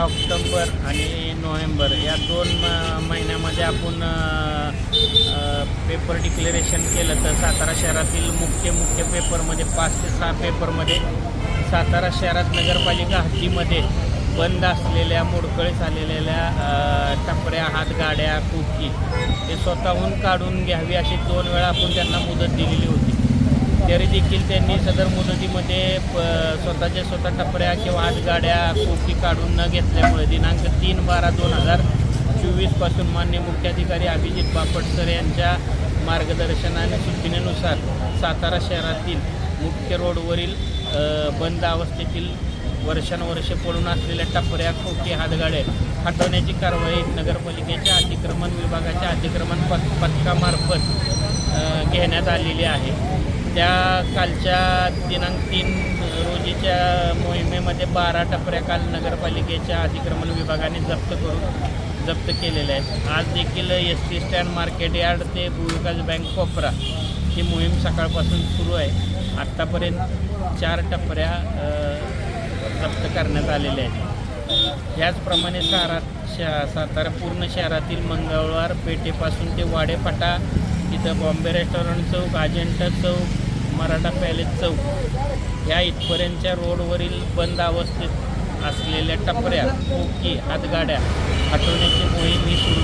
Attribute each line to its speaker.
Speaker 1: October आणि November या दोन म- महिन्यामध्ये आपण पेपर डिक्लेरेशन केलं तर सातारा शहरातील मुख्य मुख्य पेपरमध्ये पाच ते सहा पेपरमध्ये सातारा शहरात नगरपालिका हद्दीमध्ये बंद असलेल्या मोडकळीस आलेल्या टपऱ्या हातगाड्या कुकी ते स्वतःहून काढून घ्यावी अशी दोन वेळा आपण त्यांना मुदत दिलेली होती. तरी देखील त्यांनी सदर मुदतीमध्ये प स्वतःच्या स्वतः टपऱ्या किंवा हातगाड्या कोटी काढून न घेतल्यामुळे दिनांक तीन बारा दोन हजार चोवीसपासून मान्य मुख्याधिकारी अभिजित बापट सर यांच्या मार्गदर्शन आणि सूचनेनुसार सातारा शहरातील मुख्य रोडवरील बंद अवस्थेतील वर्षानुवर्षे पडून असलेल्या टपऱ्या खोके हातगाड्या हटवण्याची कारवाई नगरपालिकेच्या अतिक्रमण विभागाच्या अतिक्रमण पथ पथकामार्फत घेण्यात आलेली आहे. त्या कालच्या दिनांक तीन रोजीच्या मोहिमेमध्ये बारा टपऱ्या काल नगरपालिकेच्या अतिक्रमण विभागाने जप्त करून जप्त केलेल्या आहेत. आज देखील S T stand market yard ते भूविकास बँक कोपरा ही मोहीम सकाळपासून सुरू आहे. आत्तापर्यंत चार टपऱ्या जप्त करण्यात आलेल्या आहेत. ह्याचप्रमाणे सारा शा सातारा पूर्ण शहरातील मंगळवार पेठेपासून ते वाडेफाटा इथं बॉम्बे रेस्टॉरंट चौक अजिंठा चौक मराठा पॅलेस चौक ह्या इथपर्यंतच्या रोडवरील बंद अवस्थेत असलेल्या टपऱ्या कोकी हातगाड्या हटवण्याची मोहीम ही सुरू